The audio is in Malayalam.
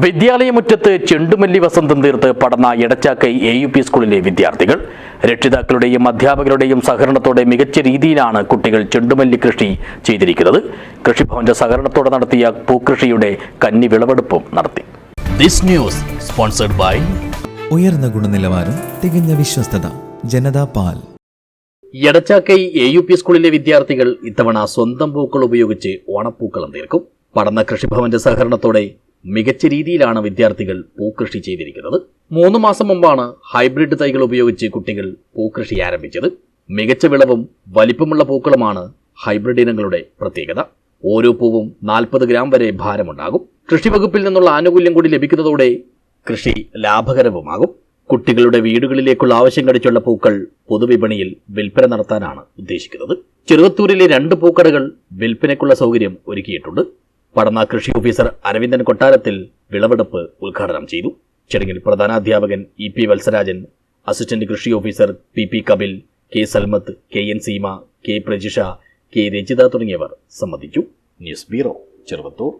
വിദ്യാലയമുറ്റത്ത് ചെണ്ടുമല്ലി വസന്തം തീർത്ത് Padanna Edachakkai A U P സ്കൂളിലെ വിദ്യാർത്ഥികൾ. രക്ഷിതാക്കളുടെയും അധ്യാപകരുടെയും സഹകരണത്തോടെ മികച്ച രീതിയിലാണ് കുട്ടികൾ ചെണ്ടുമല്ലി കൃഷി ചെയ്തിരിക്കുന്നത്. കൃഷിഭവന്റെ സഹകരണത്തോടെ നടത്തിയ പൂക്കൃഷിയുടെ കന്നി വിളവെടുപ്പും നടത്തി. ദിസ് ന്യൂസ് സ്പോൺസർഡ് ബൈ ഉയർന്ന ഗുണനിലവാരം തികഞ്ഞ വിശ്വസ്തത ജനതാ പാൽ. എടച്ചാക്കൈ എ യു പി സ്കൂളിലെ വിദ്യാർത്ഥികൾ ഇത്തവണ സ്വന്തം പൂക്കൾ ഉപയോഗിച്ച് ഓണപ്പൂക്കളം തീർക്കും. പഠന കൃഷിഭവന്റെ സഹകരണത്തോടെ മികച്ച രീതിയിലാണ് വിദ്യാർത്ഥികൾ പൂക്കൃഷി ചെയ്തിരിക്കുന്നത്. മൂന്ന് മാസം മുമ്പാണ് ഹൈബ്രിഡ് തൈകൾ ഉപയോഗിച്ച് കുട്ടികൾ പൂക്കൃഷി ആരംഭിച്ചത്. മികച്ച വിളവും വലിപ്പമുള്ള പൂക്കളുമാണ് ഹൈബ്രിഡ് ഇനങ്ങളുടെ പ്രത്യേകത. ഓരോ പൂവും നാൽപ്പത് ഗ്രാം വരെ ഭാരമുണ്ടാകും. കൃഷിവകുപ്പിൽ നിന്നുള്ള ആനുകൂല്യം കൂടി ലഭിക്കുന്നതോടെ കൃഷി ലാഭകരവുമാകും. കുട്ടികളുടെ വീടുകളിലേക്കുള്ള ആവശ്യം കടിച്ചുള്ള പൂക്കൾ പൊതുവിപണിയിൽ വിൽപ്പന നടത്താനാണ് ഉദ്ദേശിക്കുന്നത്. ചെറുവത്തൂരിലെ രണ്ട് പൂക്കടകൾ വിൽപ്പനയ്ക്കുള്ള സൗകര്യം ഒരുക്കിയിട്ടുണ്ട്. പടന്ന കൃഷി ഓഫീസർ അരവിന്ദൻ കൊട്ടാരത്തിൽ വിളവെടുപ്പ് ഉദ്ഘാടനം ചെയ്തു. ചടങ്ങിൽ പ്രധാനാധ്യാപകൻ ഇ പി വത്സരാജൻ അസിസ്റ്റന്റ് കൃഷി officer P P Kapil K Salmath K N Seema K Prajisha K Rajitha തുടങ്ങിയവർ സംബന്ധിച്ചു. News bureau Cheruvathur.